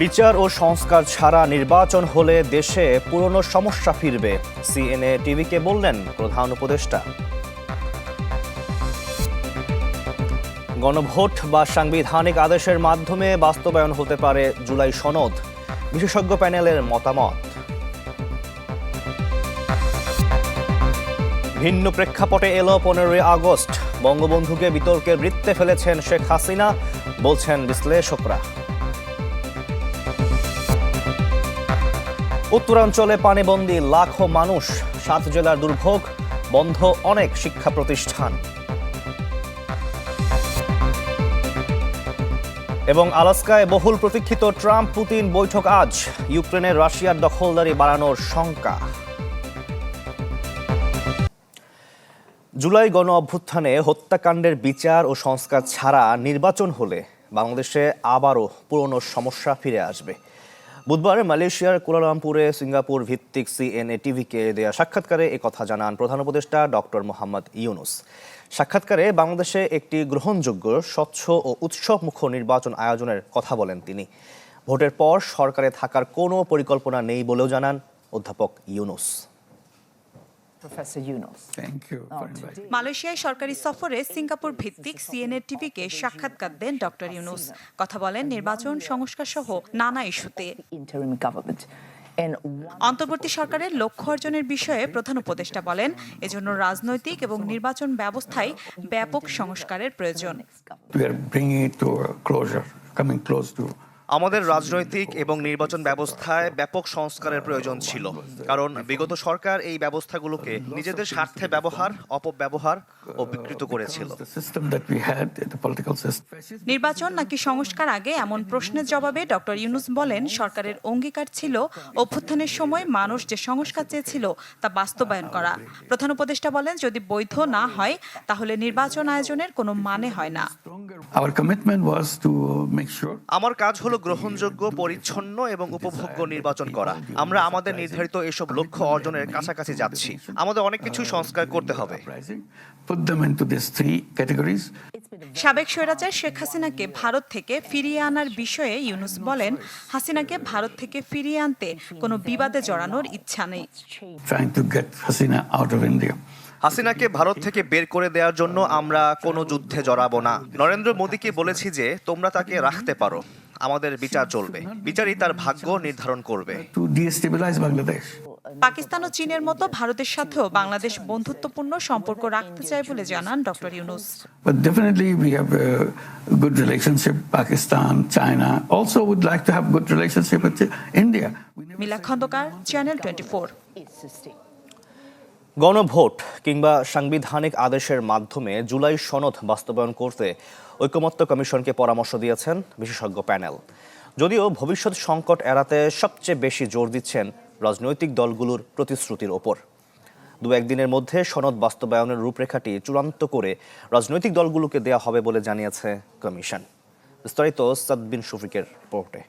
বিচার ও সংস্কার ছাড়া নির্বাচন হলে দেশে পুরনো সমস্যা ফিরবে। সিএনএ টিভিকে বললেন প্রধান উপদেষ্টা। গণভোট বা সাংবিধানিক আদেশের মাধ্যমে বাস্তবায়ন হতে পারে জুলাই সনদ। বিশেষজ্ঞ প্যানেলের মতামত। ভিন্ন প্রেক্ষাপটে এলো পনেরোই আগস্ট। বঙ্গবন্ধুকে বিতর্কের বৃত্তে ফেলেছেন শেখ হাসিনা, বলছেন বিশ্লেষকরা। উত্তরাঞ্চলে পানিবন্দী লাখো মানুষ সাত জেলার দুর্ভোগ, বন্ধ অনেক শিক্ষা প্রতিষ্ঠান। এবং আলাস্কায় বহুল প্রতীক্ষিত ট্রাম্প পুতিন বৈঠক আজ, ইউক্রেনের রাশিয়ার দখলদারি বাড়ানোর শঙ্কা। জুলাই গণ অভ্যুত্থানে হত্যাকাণ্ডের বিচার ও সংস্কার ছাড়া নির্বাচন হলে বাংলাদেশে আবারও পুরনো সমস্যা ফিরে আসবে। বুধবার মালয়েশিয়ার কুয়ালালামপুরে সিঙ্গাপুর ভিত্তিক সিএনএ টিভিকে দেয়া সাক্ষাৎকারে কথা জানান প্রধান উপদেষ্টা ডক্টর মোহাম্মদ ইউনুস। সাক্ষাৎকারে বাংলাদেশে একটি গ্রহণযোগ্য, স্বচ্ছ ও উৎসবমুখ নির্বাচন আয়োজনের কথা বলেন তিনি। ভোটের পর সরকারে থাকার কোনো পরিকল্পনা নেই বলেও জানান অধ্যাপক Yunus. Professor Yunus. Thank you for inviting. মালয়েশিয়ায় সরকারি সফরে সিঙ্গাপুর ভিত্তিক সিএনএ টিভিকে সাক্ষাৎকার দেন ডক্টর ইউনুস কথা বলেন নির্বাচন সংস্কার সহ নানা ইস্যুতে অন্তর্বর্তী সরকারের লক্ষ্য অর্জনের বিষয়ে প্রধান উপদেষ্টা বলেন এজন্য রাজনৈতিক এবং নির্বাচন ব্যবস্থায় ব্যাপক সংস্কারের প্রয়োজন আমাদের রাজনৈতিক এবং নির্বাচন ব্যবস্থায় ব্যাপক সংস্কারের প্রয়োজন ছিল। কারণ বিগত সরকার এই ব্যবস্থাগুলোকে নিজেদের স্বার্থে ব্যবহার অপব্যবহার ও বিকৃত করেছিল. নির্বাচন নাকি সংস্কার আগে এমন প্রশ্নের জবাবে ডক্টর ইউনুস বলেন সরকারের অঙ্গীকার ছিল অভ্যুত্থানের সময় মানুষ যে সংস্কার চেয়েছিল তা বাস্তবায়ন করা। প্রধান উপদেষ্টা বলেন যদি বৈধ না হয় তাহলে নির্বাচন আয়োজনের কোনো মানে হয় না। আমার কাজ হলো গ্রহণযোগ্য পরিচ্ছন্ন এবং উপভোগ্য নির্বাচন করা। আমরা আমাদের নির্ধারিত এসব লক্ষ্য অর্জনের কাছাকাছি যাচ্ছি। আমাদের অনেক কিছুই সংস্কার করতে হবে. সাবেক স্বৈরাচার শেখ হাসিনাকে ভারত থেকে ফিরিয়ে আনার বিষয়ে ইউনুস বলেন হাসিনাকে ভারত থেকে ফিরিয়ে আনতে কোনো বিবাদে জড়ানোর ইচ্ছা নেই. হাসিনাকে ভারত থেকে বের করে দেওয়ার জন্য আমরা কোনো যুদ্ধে জড়াবো না। নরেন্দ্র মোদীকে বলেছি যে তোমরা তাকে রাখতে পারো। আমাদের বিচার চলবে বিচারই তার ভাগ্য নির্ধারণ করবে. পাকিস্তান ও চীনের মতো ভারতের সাথেও বাংলাদেশ বন্ধুত্বপূর্ণ সম্পর্ক রাখতে চায় বলে জানান doctor Yunus But definitely we have a good relationship. Pakistan, China also would like to have good relationship with India. Mila Khandakar channel twenty four গণভোট কিংবা সাংবিধানিক আদেশের মাধ্যমে জুলাই সনদ বাস্তবায়ন করতে ঐকমত্য কমিশনকে পরামর্শ দিয়েছেন বিশেষজ্ঞ প্যানেল। যদিও ভবিষ্যৎ সংকট এড়াতে সবচেয়ে বেশি জোর দিচ্ছেন রাজনৈতিক দলগুলোর প্রতিশ্রুতির ওপর। দু একদিনের মধ্যে সনদ বাস্তবায়নের রূপরেখাটি চূড়ান্ত করে রাজনৈতিক দলগুলোকে দেয়া হবে বলে জানিয়েছে কমিশন। বিস্তারিত সাদবিন শফিকের রিপোর্টে।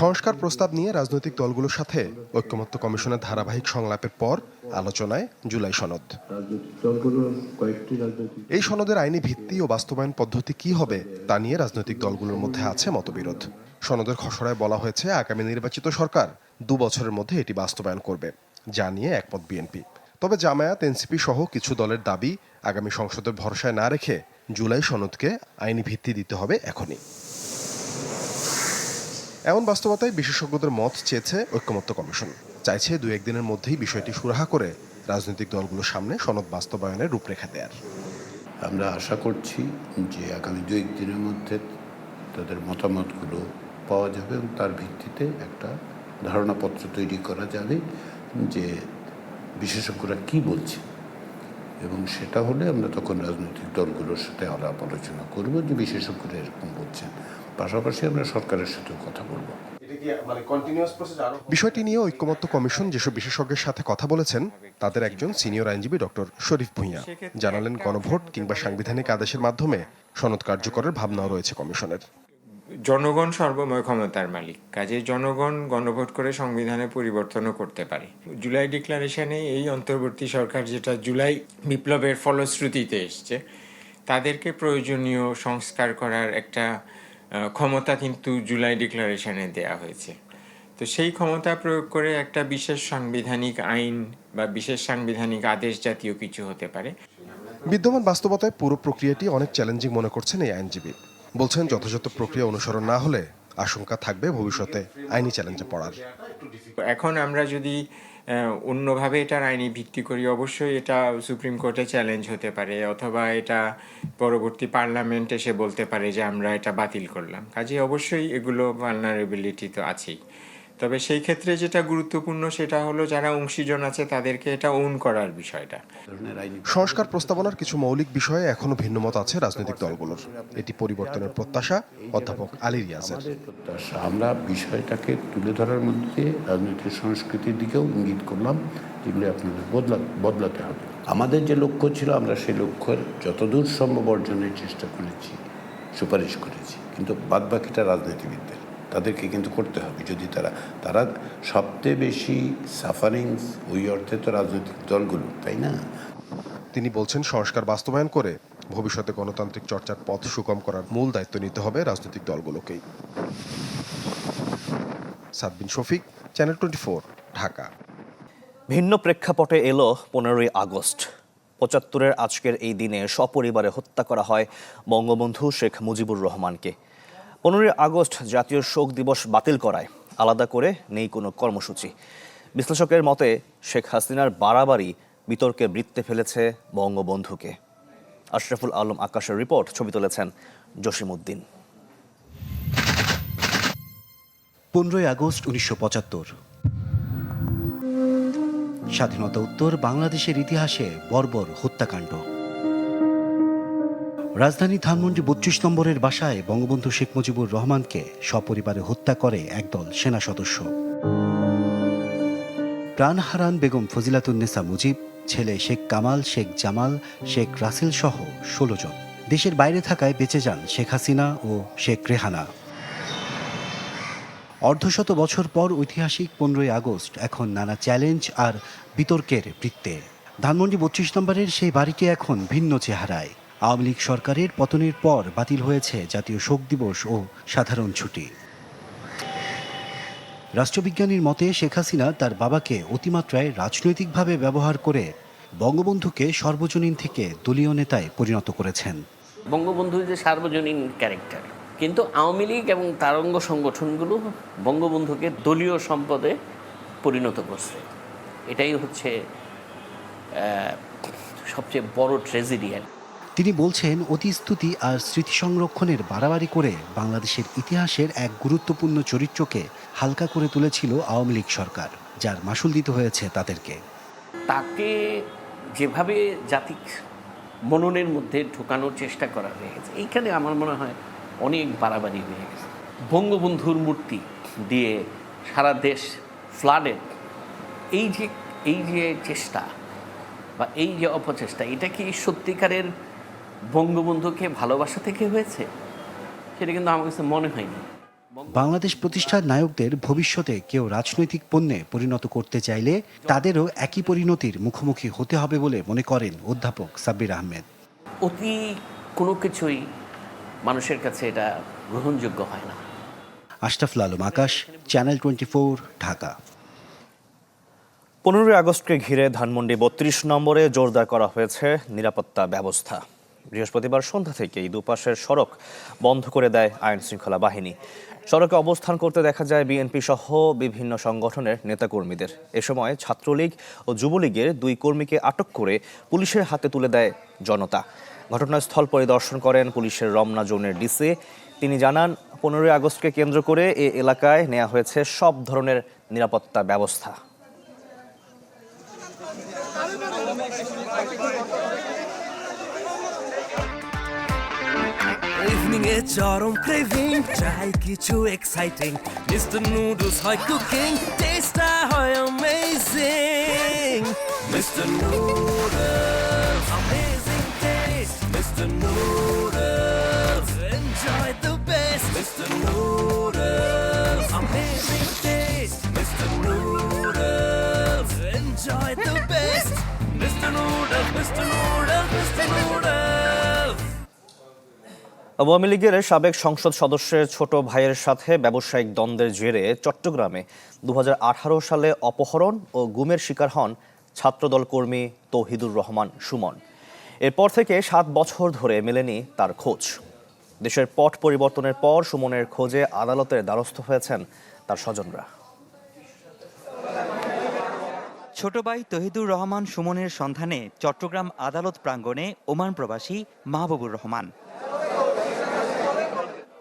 সংস্কার প্রস্তাব নিয়ে রাজনৈতিক দলগুলোর সাথে ঐক্যমত্য কমিশনের ধারাবাহিক সংলাপের পর আলোচনায় জুলাই সনদ। এই সনদের আইনি ভিত্তি ও বাস্তবায়ন পদ্ধতি কি হবে তা নিয়ে রাজনৈতিক দলগুলোর মধ্যে আছে মতবিরোধ। সনদের খসড়ায় বলা হয়েছে, আগামী নির্বাচিত সরকার দু বছরের মধ্যে এটি বাস্তবায়ন করবে, যা নিয়ে একমত বিএনপি। তবে জামায়াত, এনসিপি সহ কিছু দলের দাবি আগামী সংসদের ভরসায় না রেখে জুলাই সনদকে আইনি ভিত্তি দিতে হবে এখনই। এমন বাস্তবতায় বিশেষজ্ঞদের মত চেয়েছে ঐক্যমত্য কমিশন। চাইছে দু একদিনের মধ্যেই বিষয়টি সুরাহা করে রাজনৈতিক দলগুলোর সামনে সনদ বাস্তবায়নের রূপরেখা দেয়ার। আমরা আশা করছি যে আগামী দু একদিনের মধ্যে তাদের মতামতগুলো পাওয়া যাবে এবং তার ভিত্তিতে একটা ধারণাপত্র তৈরি করা যাবে যে বিশেষজ্ঞরা কি বলছে। এবং সেটা হলে আমরা তখন রাজনৈতিক দলগুলোর সাথে আলাপ আলোচনা করব যে বিশেষজ্ঞরা এরকম বলছেন। পাশাপাশি আমরা সরকারের সাথেও কথা বলব। বিষয়টি নিয়ে ঐক্যমত্য কমিশন যেসব বিশেষজ্ঞের সাথে কথা বলেছেন তাদের একজন সিনিয়র আইনজীবী ডক্টর শরীফ ভূঁইয়া। জানালেন গণভোট কিংবা সাংবিধানিক আদেশের মাধ্যমে সনদ কার্যকরের ভাবনাও রয়েছে কমিশনের। জনগণ সর্বময় ক্ষমতার মালিক। কাজে জনগণ গণভোট করে সংবিধানে পরিবর্তনও করতে পারে। জুলাই ডিক্লারেশনে এই অন্তর্বর্তী সরকার যেটা জুলাই বিপ্লবের ফলশ্রুতিতে এসছে, তাদেরকে প্রয়োজনীয় সংস্কার করার একটা ক্ষমতা কিন্তু জুলাই ডিক্লারেশনে দেয়া হয়েছে। তো সেই ক্ষমতা প্রয়োগ করে একটা বিশেষ সাংবিধানিক আইন বা বিশেষ সাংবিধানিক আদেশ জাতীয় কিছু হতে পারে। বিদ্যমান বাস্তবতায় পুরো প্রক্রিয়াটি অনেক চ্যালেঞ্জিং মনে করছেন এই আইনজীবী। বলছেন, যথাযথ প্রক্রিয়া অনুসরণ না হলে আশঙ্কা থাকবে ভবিষ্যতে আইনি চ্যালেঞ্জে পড়ার। এখন আমরা যদি অন্যভাবে এটার আইনি ভিত্তি করি, অবশ্যই এটা সুপ্রিম কোর্টে চ্যালেঞ্জ হতে পারে, অথবা এটা পরবর্তী পার্লামেন্ট এসে বলতে পারে যে আমরা এটা বাতিল করলাম। কাজে অবশ্যই এগুলো ভালনারেবিলিটি তো আছেই। তবে সেই ক্ষেত্রে যেটা গুরুত্বপূর্ণ সেটা হলো যারা অংশীজন আছে তাদেরকে এটা ওন করার বিষয়টা। সংস্কার প্রস্তাবনার কিছু মৌলিক বিষয়ে এখনও ভিন্নমত আছে রাজনৈতিক দলগুলোর। এটি পরিবর্তনের প্রত্যাশা অধ্যাপক আলী রিয়াজের। প্রত্যাশা আমরা বিষয়টাকে তুলে ধরার মধ্যে রাজনৈতিক সংস্কৃতির দিকেও ইঙ্গিত করলাম যেগুলি আপনাদের বদলা বদলাতে হবে। আমাদের যে লক্ষ্য ছিল আমরা সেই লক্ষ্যের যতদূর সম্ভব অর্জনের চেষ্টা করেছি সুপারিশ করেছি। কিন্তু বাদবাকিটা রাজনীতিবিদদের। তাদেরকে কিন্তু করতে হবে। যদি তারা তারা সবচেয়ে বেশি সাফারিংস ওই অর্থে তো রাজনৈতিক দলগুলো তাই না? তিনি বলছেন সংস্কার বাস্তবায়ন করে ভবিষ্যতে গণতান্ত্রিক চর্চার পথ সুগম করার মূল দায়িত্ব নিতে হবে রাজনৈতিক দলগুলোকেই। Sadbin Shafiq channel twenty Dhaka. ভিন্ন প্রেক্ষাপটে এলো পনেরোই আগস্ট। পঁচাত্তরের আজকের এই দিনে সপরিবারে হত্যা করা হয় বঙ্গবন্ধু শেখ মুজিবুর রহমানকে। পনেরোই আগস্ট জাতীয় শোক দিবস বাতিল করায় আলাদা করে নেই কোনো কর্মসূচি। বিশ্লেষকের মতে, শেখ হাসিনার বাড়াবাড়ি বিতর্কে বৃত্তে ফেলেছে বঙ্গবন্ধুকে। আশরাফুল আলম আকাশের রিপোর্ট, ছবি তুলেছেন জসিমউদ্দিন পনেরোই আগস্ট উনিশশো পঁচাত্তর। স্বাধীনতা উত্তর বাংলাদেশের ইতিহাসে বর্বর হত্যাকাণ্ড। রাজধানী ধানমন্ডি বত্রিশ নম্বরের বাসায় বঙ্গবন্ধু শেখ মুজিবুর রহমানকে সপরিবারে হত্যা করে একদল সেনা সদস্য। প্রাণ হারান বেগম ফজিলাতুন্নেসা মুজিব, ছেলে শেখ কামাল, শেখ জামাল, শেখ রাসেল সহ ষোলো জন। দেশের বাইরে থাকায় বেঁচে যান শেখ হাসিনা ও শেখ রেহানা। অর্ধশত বছর পর ঐতিহাসিক পনেরোই আগস্ট এখন নানা চ্যালেঞ্জ আর বিতর্কের বৃত্তে। ধানমন্ডি বত্রিশ নম্বরের সেই বাড়িটি এখন ভিন্ন চেহারায়। আওয়ামী লীগ সরকারের পতনের পর বাতিল হয়েছে জাতীয় শোক দিবস ও সাধারণ ছুটি। রাষ্ট্রবিজ্ঞানীর মতে শেখ হাসিনা তার বাবাকে অতিমাত্রায় রাজনৈতিকভাবে ব্যবহার করে বঙ্গবন্ধুকে সর্বজনীন থেকে দলীয় নেতায় পরিণত করেছেন। বঙ্গবন্ধু যে সার্বজনীন ক্যারেক্টার, কিন্তু আওয়ামী লীগ এবং তারঙ্গ সংগঠনগুলো বঙ্গবন্ধুকে দলীয় সম্পদে পরিণত করছে। এটাই হচ্ছে সবচেয়ে বড় ট্রেজেডি। তিনি বলছেন, অতিস্তুতি আর স্মৃতি সংরক্ষণের বাড়াবাড়ি করে বাংলাদেশের ইতিহাসের এক গুরুত্বপূর্ণ চরিত্রকে হালকা করে তুলেছিল আওয়ামী লীগ সরকার, যার মাসুল দিতে হয়েছে তাদেরকে। তাকে যেভাবে জাতিক মননের মধ্যে ঢোকানোর চেষ্টা করা হয়েছে, এইখানে আমার মনে হয় অনেক বাড়াবাড়ি হয়ে গেছে। বঙ্গবন্ধুর মূর্তি দিয়ে সারা দেশ ফ্লাডেড এই যে এই যে চেষ্টা বা এই যে অপচেষ্টা, এটা কি সত্যিকারের বঙ্গবন্ধুকে ভালোবাসা থেকে হয়েছে? সেটা কিন্তু আমার কাছে মনে হয়নি। বাংলাদেশ প্রতিষ্ঠার নায়কদের ভবিষ্যতে কেউ রাজনৈতিক পণ্যে পরিণত করতে চাইলে তাদেরও একই পরিণতির মুখোমুখি হতে হবে বলে মনে করেন অধ্যাপক সাব্বির আহমেদ। অতি কোনো কিছুই মানুষের কাছে এটা গ্রহণযোগ্য হয় না। Ashraful Alam Akash channel twenty Dhaka. পনেরোই আগস্টকে ঘিরে ধানমন্ডি বত্রিশ নম্বরে জোরদার করা হয়েছে নিরাপত্তা ব্যবস্থা। বৃহস্পতিবার সন্ধ্যা থেকেই দুপাশের সড়ক বন্ধ করে দেয় আইন শৃঙ্খলা বাহিনী। সড়কে অবস্থান করতে দেখা যায় বিএনপি সহ বিভিন্ন সংগঠনের নেতাকর্মীদের। এ সময় ছাত্রলীগ ও যুবলীগের দুই কর্মীকে আটক করে পুলিশের হাতে তুলে দেয় জনতা। ঘটনাস্থল পরিদর্শন করেন পুলিশের রমনা জোনের ডিসি। তিনি জানান, পনেরোই আগস্টকে কেন্দ্র করে এ এলাকায় নেওয়া হয়েছে সব ধরনের নিরাপত্তা ব্যবস্থা। ইভিনিং এ চরম ক্রেভিং চাই কিছু এক্সাইটিং মিস্টার নুডলস হয় কুকিং টেস্টটা হয় amazing Mister Noodles amazing taste Mister Noodles enjoy the best Mister Noodles amazing taste Mister Noodles enjoy the best Awami লীগের সাবেক সংসদ সদস্যের ছোট ভাইয়ের সাথে ব্যবসায়িক দ্বন্দ্বের জেরে চট্টগ্রামে দু হাজার আঠারো সালে অপহরণ ও গুমের শিকার হন ছাত্রদল কর্মী তৌহিদুর রহমান সুমন। এরপর থেকে সাত বছর ধরে মেলেনি তার খোঁজ। দেশের পট পরিবর্তনের পর সুমনের খোঁজে আদালতের দ্বারস্থ হয়েছেন তার স্বজনরা। ছোট ভাই তহিদুর রহমান সুমনের সন্ধানে চট্টগ্রাম আদালত প্রাঙ্গণে ওমান প্রবাসী মাহবুবুর রহমান।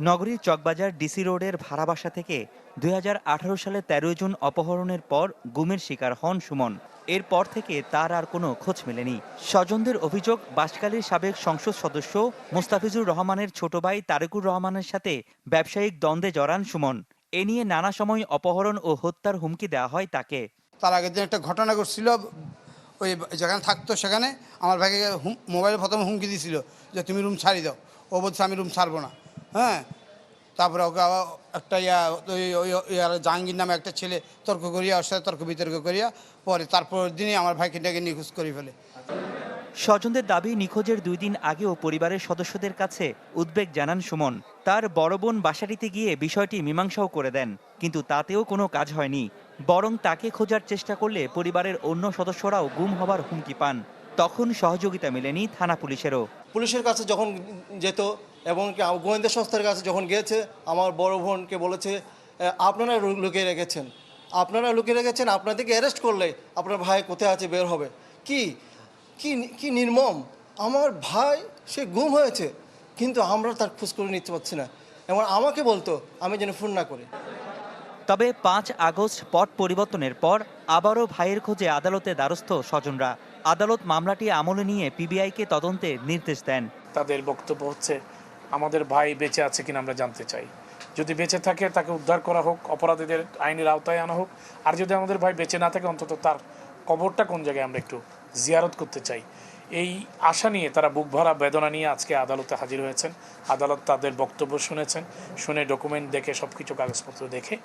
নগরীর চকবাজার ডিসি রোডের ভাড়া বাসা থেকে দুই হাজার আঠারো সালে তেরোই জুন অপহরণের পর গুমের শিকার হন সুমন। এরপর থেকে তার আর কোনো খোঁজ মেলেনি। স্বজনদের অভিযোগ, বাসকালীর সাবেক সংসদ সদস্য মুস্তাফিজুর রহমানের ছোট ভাই তারেকুর রহমানের সাথে ব্যবসায়িক দ্বন্দ্বে জড়ান সুমন। এ নিয়ে নানা সময় অপহরণ ও হত্যার হুমকি দেওয়া হয় তাকে। তার আগের দিন একটা ঘটনা ঘটছিল, ওই যেখানে থাকতো সেখানে আমার ভাইকে মোবাইলে প্রথমে হুমকি দিয়েছিল যে, তুমি রুম ছাড়ি দাও। ও বলছে, আমি রুম ছাড়বো না। হ্যাঁ? তারপরে ওকে একটা ইয়া জাহাঙ্গীর নামে একটা ছেলে তর্ক করিয়া ওর সাথে তর্ক বিতর্ক করিয়া পরে তারপর দিনই আমার ভাইকে নিখোঁজ করে ফেলে। স্বজনদের দাবি নিখোঁজের দুই দিন আগেও পরিবারের সদস্যদের কাছে উদ্বেগ জানান সুমন। তার বড় বোন বাসাটিতে গিয়ে বিষয়টি মীমাংসাও করে দেন কিন্তু তাতেও কোনো কাজ হয়নি। বরং তাকে খোঁজার চেষ্টা করলে পরিবারের অন্য সদস্যরাও গুম হবার হুমকি পান। তখন সহযোগিতা মেলেনি থানা পুলিশেরও। পুলিশের কাছে যখন যেত এবং কি গোয়েন্দা সংস্থার কাছে যখন গিয়েছে আমার বড় বোনকে বলেছে আপনারা লুকিয়ে রেখেছেন। আপনারা লুকিয়ে রেখেছেন আপনাদেরকে অ্যারেস্ট করলে আপনার ভাই কোথায় আছে বের হবে। কি? কি কি নির্মম? আমার ভাই সে গুম হয়েছে। কিন্তু আমরা তার খোঁজ করে নিতে পারছি না। এবং আমাকে বলতো আমি যেন ফোন না করি। তবে পাঁচ আগস্ট পট পরিবর্তনের পর আবারও ভাইয়ের খোঁজে আদালতে দ্বারস্থ স্বজনরা। আদালত মামলাটি আমলে নিয়ে পিবিআইকে তদন্তের নির্দেশ দেন। তাদের বক্তব্য হচ্ছে আমাদের ভাই বেঁচে আছে কিনা আমরা জানতে চাই। যদি বেঁচে থাকে, তাকে উদ্ধার করা হোক, অপরাধীদের আইনের আওতায় আনা হোক। আর যদি আমাদের ভাই বেঁচে না থাকে, অন্তত তার কবরটা কোন জায়গায় আমরা একটু জিয়ারত করতে চাই। এই আশা নিয়ে তারা বুক ভরা বেদনা নিয়ে আজকে আদালতে হাজির হয়েছেন। আদালত তাদের বক্তব্য শুনেছেন, শুনে ডকুমেন্ট দেখে সব কিছু কাগজপত্র দেখে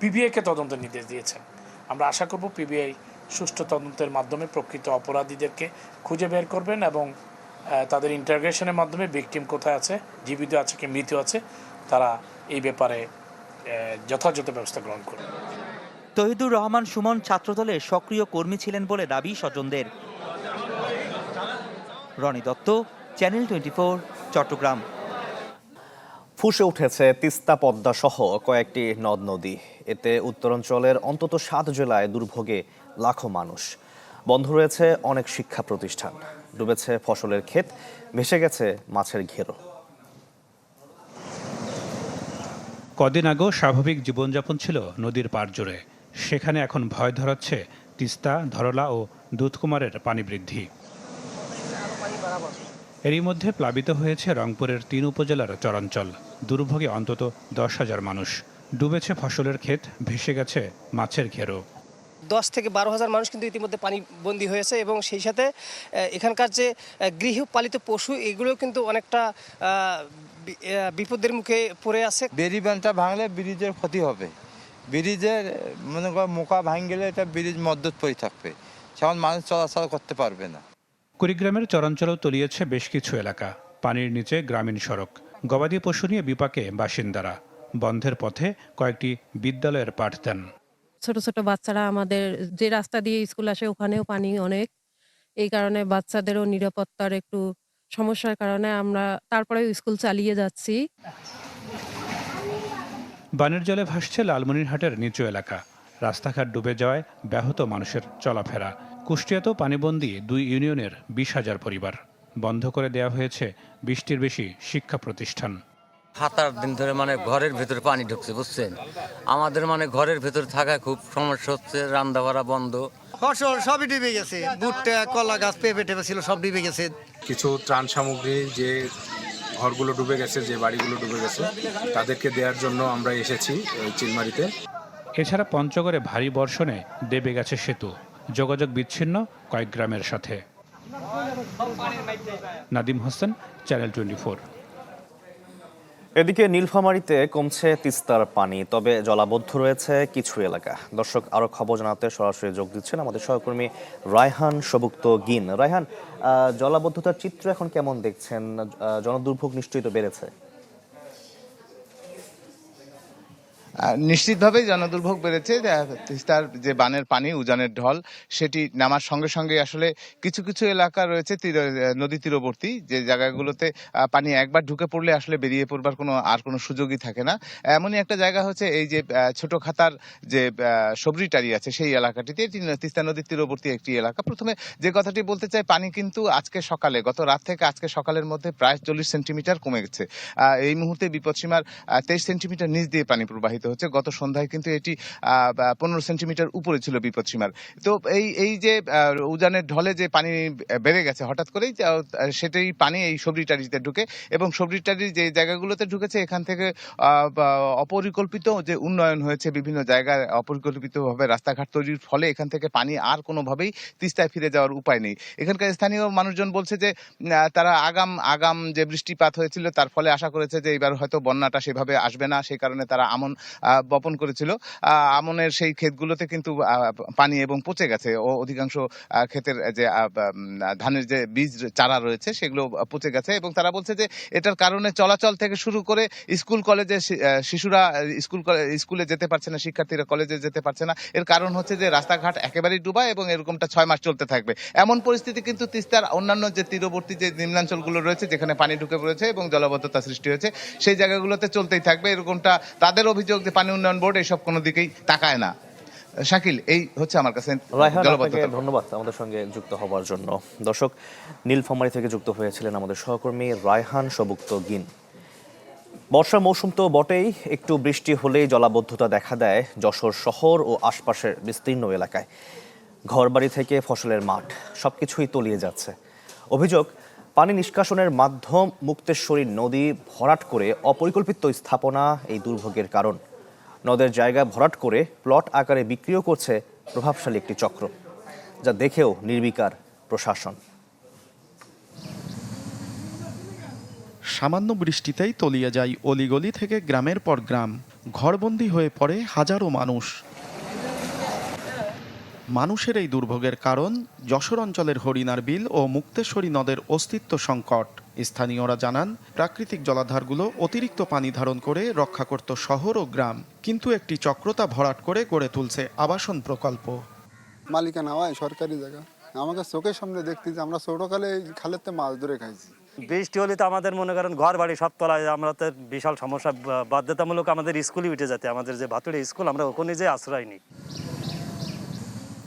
পিবিআইকে তদন্তের নির্দেশ দিয়েছেন। আমরা আশা করব পিবিআই সুষ্ঠু তদন্তের মাধ্যমে প্রকৃত অপরাধীদেরকে খুঁজে বের করবেন এবং তাদের ইন্টারগ্রেশনের মাধ্যমে ভিকটিম কোথায় আছে জীবিত আছে কি মৃত আছে তারা এই ব্যাপারে যথাযথ ব্যবস্থা গ্রহণ করবে। তহিদুর রহমান সুমন ছাত্রদলে সক্রিয় কর্মী ছিলেন বলে দাবি স্বজনদের। Roni Dutta channel twenty four Chattogram. ফুসে উঠেছে তিস্তা পদ্মা সহ কয়েকটি নদ নদী। এতে উত্তরাঞ্চলের অন্তত সাত জেলায় দুর্ভোগে লাখো মানুষ। বন্ধ রয়েছে অনেক শিক্ষা প্রতিষ্ঠান। ডুবেছে ফসলের ক্ষেত, ভেসে গেছে মাছের ঘেরো। কদিন আগেও স্বাভাবিক জীবনযাপন ছিল নদীর পার জুড়ে সেখানে এখন ভয় ধরাচ্ছে তিস্তা, ধরলা ও দুধকুমারের পানি বৃদ্ধি। এরই মধ্যে প্লাবিত হয়েছে রংপুরের তিন উপজেলার চরাঞ্চল। দুর্ভোগে অন্তত দশ হাজার মানুষ। ডুবেছে ফসলের ক্ষেত, ভেসে গেছে মাছের ঘেরো। দশ থেকে বারো হাজার মানুষ কিন্তু ইতিমধ্যে পানি বন্দী হয়েছে এবং সেই সাথে এখানকার যে গৃহপালিত পশু এগুলো কিন্তু অনেকটা বিপদের মুখে পড়ে আছে। বেরি ব্যান্ডটা ভাঙলে ব্রিজের ক্ষতি হবে। ব্রিজের মনে কর মোকা ভাঙ গেলে এটা ব্রিজ মদ্যত পড়ে থাকবে। সেমন মানুষ চলাচল করতে পারবে না। কুড়িগ্রামের চরাঞ্চলেও তলিয়েছে বেশ কিছু এলাকা। পানির নিচে গ্রামীণ সড়ক। গবাদি পশু নিয়ে বিপাকে বাসিন্দারা। বন্ধের পথে কয়েকটি বিদ্যালয়ের পাঠদান। ছোট ছোট বাচ্চারা আমাদের যে রাস্তা দিয়ে স্কুল আসে ওখানেও পানি অনেক। এই কারণে বাচ্চাদেরও নিরাপত্তার একটু সমস্যার কারণে আমরা তারপরেও স্কুল চালিয়ে যাচ্ছি। বানের জলে ভাসছে লালমনিরহাটের নিচু এলাকা। রাস্তাঘাট ডুবে যাওয়ায় ব্যাহত মানুষের চলাফেরা। কুষ্টিয়াতেও পানিবন্দী দুই ইউনিয়নের বিশ হাজার পরিবার। বন্ধ করে দেওয়া হয়েছে বিশটির বেশি শিক্ষা প্রতিষ্ঠান। সাত আট দিন ধরে মানে ঘরের ভেতরে পানি ঢুকছে বুঝছেন? আমাদের মানে ঘরের ভেতরে থাকা খুব সমস্যা হচ্ছে রান্না বাড়া বন্ধ। ফসল সবই ডুবে গেছে ভুট্টা কলা গাছ পেঁপে টেপে ছিল সব ডুবে গেছে। কিছু ত্রাণ সামগ্রী যে ঘরগুলো ডুবে গেছে যে বাড়িগুলো ডুবে গেছে তাদেরকে দেওয়ার জন্য আমরা এসেছি এই চিলমারিতে। এছাড়া পঞ্চগড়ে ভারী বর্ষণে দেবে গেছে সেতু। যোগাযোগ বিচ্ছিন্ন কয়েক গ্রামের সাথে। নাদিম হোসেন চ্যানেল টোয়েন্টি এদিকে নীলফামারীতে কমছে তিস্তার পানি, তবে জলাবদ্ধ রয়েছে কিছু এলাকা। দর্শক, আরও খবর জানাতে সরাসরি যোগ দিচ্ছেন আমাদের সহকর্মী রায়হান সবুক্ত গিন। রায়হান জলাবদ্ধতার চিত্র এখন কেমন দেখছেন? জনদুর্ভোগ নিশ্চয়ই তো বেড়েছে। নিশ্চিতভাবেই জনদুর্ভোগ বেড়েছে তিস্তার যে বানের পানি, উজানের ঢল, সেটি নামার সঙ্গে সঙ্গে আসলে কিছু কিছু এলাকা রয়েছে নদী তীরবর্তী, যে জায়গাগুলোতে পানি একবার ঢুকে পড়লে আসলে বেরিয়ে পড়বার কোনো, আর কোনো সুযোগই থাকে না। এমনই একটা জায়গা হচ্ছে এই যে ছোট খাতার যে সবরিটারি আছে সেই এলাকাটিতে, এটি তিস্তা নদীর তীরবর্তী একটি এলাকা। প্রথমে যে কথাটি বলতে চাই, পানি কিন্তু আজকে সকালে, গত রাত থেকে আজকে সকালের মধ্যে প্রায় চল্লিশ সেন্টিমিটার কমে গেছে। এই মুহূর্তে বিপদসীমার তেইশ সেন্টিমিটার নিচ দিয়ে পানি প্রবাহিত হচ্ছে, গত সন্ধ্যায় কিন্তু এটি পনেরো সেন্টিমিটার উপরে ছিল বিপদসীমার তো এই এই যে উজানের ঢলে যে পানি বেড়ে গেছে, হঠাৎ করেই সেটাই পানি এই সবরিটারিতে ঢুকে এবং সবরিটারির যে জায়গাগুলোতে ঢুকেছে, এখান থেকে অপরিকল্পিত যে উন্নয়ন হয়েছে বিভিন্ন জায়গায়, অপরিকল্পিতভাবে রাস্তাঘাট তৈরির ফলে এখান থেকে পানি আর কোনোভাবেই তিস্তায় ফিরে যাওয়ার উপায় নেই। এখানকার স্থানীয় মানুষজন বলছে যে তারা আগাম আগাম যে বৃষ্টিপাত হয়েছিল, তার ফলে আশা করেছে যে, এবার হয়তো বন্যাটা সেভাবে আসবে না সেই কারণে তারা আমন বপন করেছিল। আমনের সেই ক্ষেতগুলোতে কিন্তু পানি এবং পচে গেছে। ও অধিকাংশ ক্ষেতের যে ধানের যে বীজ, চারা রয়েছে, সেগুলো পচে গেছে এবং তারা বলছে যে এটার কারণে চলাচল থেকে শুরু করে স্কুল, কলেজে শিশুরা স্কুল, কলে- স্কুলে যেতে পারছে না, শিক্ষার্থীরা কলেজে যেতে পারছে না। এর কারণ হচ্ছে যে রাস্তাঘাট একেবারেই ডুবা এবং এরকমটা ছয় মাস চলতে থাকবে। এমন পরিস্থিতি কিন্তু তিস্তার অন্যান্য যে তীরবর্তী যে নিম্নাঞ্চলগুলো রয়েছে, যেখানে পানি ঢুকে পড়েছে এবং জলবদ্ধতা সৃষ্টি হয়েছে, সেই জায়গাগুলোতে চলতেই থাকবে। এরকমটা তাদের অভিযোগ যে পানি উন্নয়ন বোর্ড এইসব কোনো দিকেই তাকায় না। শাকিল এই হচ্ছে আমার কাছে ধন্যবাদ আমাদের সঙ্গে যুক্ত হওয়ার জন্য। দর্শক নীলফামারী থেকে যুক্ত হয়েছিলেন আমাদের সহকর্মী রায়হান সবুক্ত গিন। বর্ষা মৌসুম তো বটেই একটু বৃষ্টি হলেই জলাবদ্ধতা দেখা দেয় যশোর শহর ও আশপাশের বিস্তীর্ণ এলাকায়। ঘরবাড়ি থেকে ফসলের মাঠ সবকিছুই তলিয়ে যাচ্ছে। অভিযোগ পানি নিষ্কাশনের মাধ্যম মুক্তেশ্বরী নদী ভরাট করে অপরিকল্পিত স্থাপনা এই দুর্ভোগের কারণ। নদের জায়গা ভরাট করে প্লট আকারে বিক্রিও করছে প্রভাবশালী একটি চক্র, যা দেখেও নির্বিকার প্রশাসন। সামান্য বৃষ্টিতেই তলিয়ে যায় অলিগলি থেকে গ্রামের পর গ্রাম, ঘরবন্দি হয়ে পড়ে হাজারো মানুষ। মানুষের এই দুর্ভোগের কারণ যশোর অঞ্চলের হরিণার বিল ও মুক্তেশ্বরী নদের অস্তিত্ব সংকট। স্থানীয়রা জানান প্রাকৃতিক জলাধারগুলো অতিরিক্ত পানি ধারণ করে রক্ষা করত শহর ও গ্রাম কিন্তু একটি চক্রতা ভরাট করে গড়ে তুলছে আবাসন প্রকল্প। মালিকানা হয় সরকারি জায়গা। আমাকে চোখের সামনে দেখতে যে আমরা ছোটকালে এই খালেতে মাছ ধরে খাইছি। বৃষ্টি হলে তো আমাদের মনে করেন ঘর বাড়ি সব তলায় আমরা তো বিশাল সমস্যা বা- বাধ্যতামূলক আমাদের স্কুলই উঠে যেতে। আমাদের যে ভাতুড়ে স্কুল আমরা ওখানে যে আশ্রয় নিই।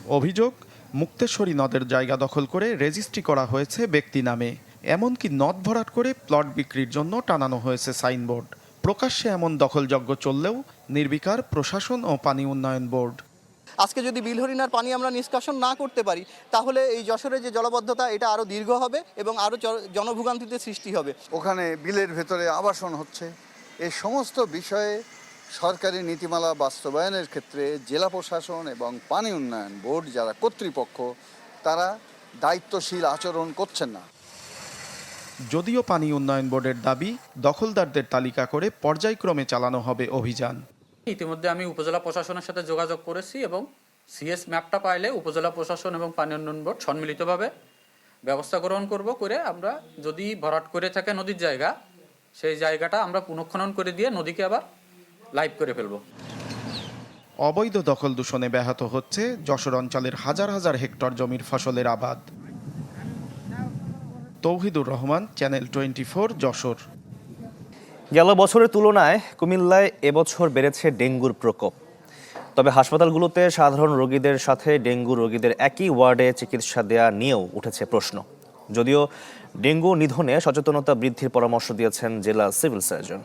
অভিযোগ মুক্তেশ্বরী নদের জায়গা দখল করে রেজিস্ট্রি করা হয়েছে ব্যক্তি নামে। এমনকি নদ ভরাট করে প্লট বিক্রির জন্য টানানো হয়েছে সাইনবোর্ড। প্রকাশ্যে এমন দখলযজ্ঞ চললেও নির্বিকার প্রশাসন ও পানি উন্নয়ন বোর্ড। আজকে যদি বিলহরিণার পানি আমরা নিষ্কাশন না করতে পারি তাহলে এই যশোরের যে জলবদ্ধতা এটা আরও দীর্ঘ হবে এবং আরও জনভোগান্তিতে সৃষ্টি হবে। ওখানে বিলের ভেতরে আবাসন হচ্ছে। এই সমস্ত বিষয়ে সরকারি নীতিমালা বাস্তবায়নের ক্ষেত্রে জেলা প্রশাসন এবং পানি উন্নয়ন বোর্ড যারা কর্তৃপক্ষ তারা দায়িত্বশীল আচরণ করছেন না। যদিও পানি উন্নয়ন বোর্ডের দাবি দখলদারদের তালিকা করে পর্যায়ক্রমে চালানো হবে অভিযান। ইতিমধ্যে আমি উপজেলা প্রশাসনের সাথে যোগাযোগ করেছি এবং সিএস ম্যাপটা পাইলে উপজেলা প্রশাসন এবং পানি উন্নয়ন বোর্ড সম্মিলিতভাবে ব্যবস্থা গ্রহণ করব করে আমরা যদি ভরাট করে থাকে নদীর জায়গা সেই জায়গাটা আমরা পুনঃখনন করে দিয়ে নদীকে আবার লাইভ করে ফেলব। অবৈধ দখল দূষণে ব্যাহত হচ্ছে যশোর অঞ্চলের হাজার হাজার হেক্টর জমির ফসলের আবাদ। Tauhidur Rahman channel twenty four Jessore. গেল বছরের তুলনায় কুমিল্লায় এবছর বেড়েছে ডেঙ্গুর প্রকোপ। তবে হাসপাতালগুলোতে সাধারণ রোগীদের সাথে ডেঙ্গু রোগীদের একই ওয়ার্ডে চিকিৎসা দেয়া নিয়েও উঠেছে প্রশ্ন। যদিও ডেঙ্গু নিধনে সচেতনতা বৃদ্ধির পরামর্শ দিয়েছেন জেলা সিভিল সার্জন।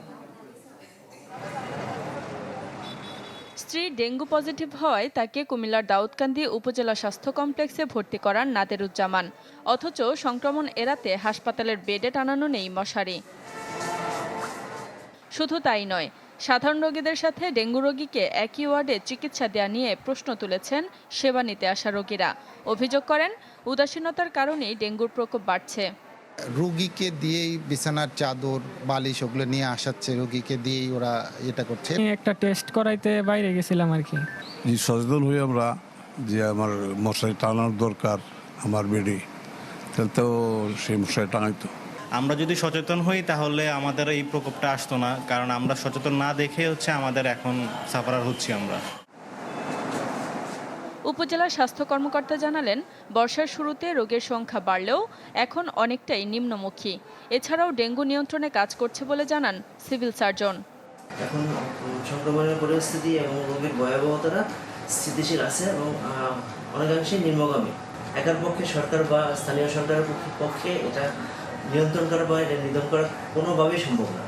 স্ত্রী ডেঙ্গু পজিটিভ হওয়ায় তাকে কুমিল্লার দাউদকান্দি উপজেলা স্বাস্থ্য কমপ্লেক্সে ভর্তি করান নাদেরুজ্জামান। অথচ সংক্রমণ এড়াতে হাসপাতালের বেডে টানানো নেই মশারি। শুধু তাই নয়, সাধারণ রোগীদের সাথে ডেঙ্গু রোগীকে একই ওয়ার্ডে চিকিৎসা দেওয়া নিয়ে প্রশ্ন তুলেছেন সেবা নিতে আসা রোগীরা। অভিযোগ করেন, উদাসীনতার কারণেই ডেঙ্গুর প্রকোপ বাড়ছে। রুগীকে দিয়েই বিছানার চাদর বালিশ ওগুলো নিয়ে আসাচ্ছে। রুগীকে দিয়েই ওরা এটা করছে। একটা টেস্ট করাইতে বাইরে গেছিলাম আর কি। যে সচেতন হই আমরা যে আমার মশারি টানানোর দরকার আমার বেডে। তাহলে তো সেই মশারি টাঙাইতো আমরা যদি সচেতন হই তাহলে আমাদের এই প্রকোপটা আসতো না। কারণ আমরা সচেতন না দেখে হচ্ছে আমাদের এখন সাফারার হচ্ছি আমরা। উপজেলা স্বাস্থ্য কর্মকর্তা জানালেন, বর্ষার শুরুতে রোগের সংখ্যা বাড়লেও এখন অনেকটাই নিম্নমুখী। এছাড়াও ডেঙ্গু নিয়ন্ত্রণে কাজ করছে বলে জানান সিভিল সার্জন। এখন সংক্রমণের পরিস্থিতি এবং রোগের ভয়াবহতাটা স্থিতিশীল আছে এবং অনেকাংশেই নিম্নগামী। একার পক্ষে সরকার বা স্থানীয় সরকারের পক্ষে এটা নিয়ন্ত্রণ করা বা এটা নিধন করা কোনোভাবেই সম্ভব না।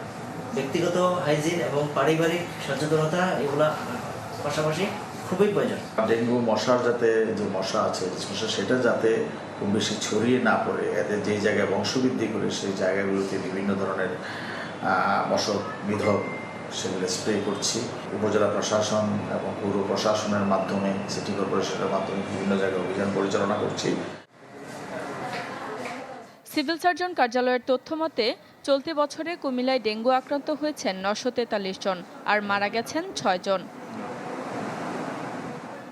ব্যক্তিগত হাইজিন এবং পারিবারিক সচেতনতা এগুলা পাশাপাশি খুবই প্রয়োজন ডেঙ্গু মশার যাতে যে মশা আছে মশা সেটা যাতে খুব বেশি ছড়িয়ে না পড়ে এদের যেই জায়গায় বংশবৃদ্ধি করে সেই জায়গাগুলোতে বিভিন্ন ধরনের মশক বিধক সেগুলো স্প্রে করছি। উপজেলা প্রশাসন এবং পৌর প্রশাসনের মাধ্যমে সিটি কর্পোরেশনের মাধ্যমে বিভিন্ন জায়গায় অভিযান পরিচালনা করছি। সিভিল সার্জন কার্যালয়ের তথ্য মতে চলতি বছরে কুমিল্লায় ডেঙ্গু আক্রান্ত হয়েছেন নশো তেতাল্লিশ জন আর মারা গেছেন ছয় জন।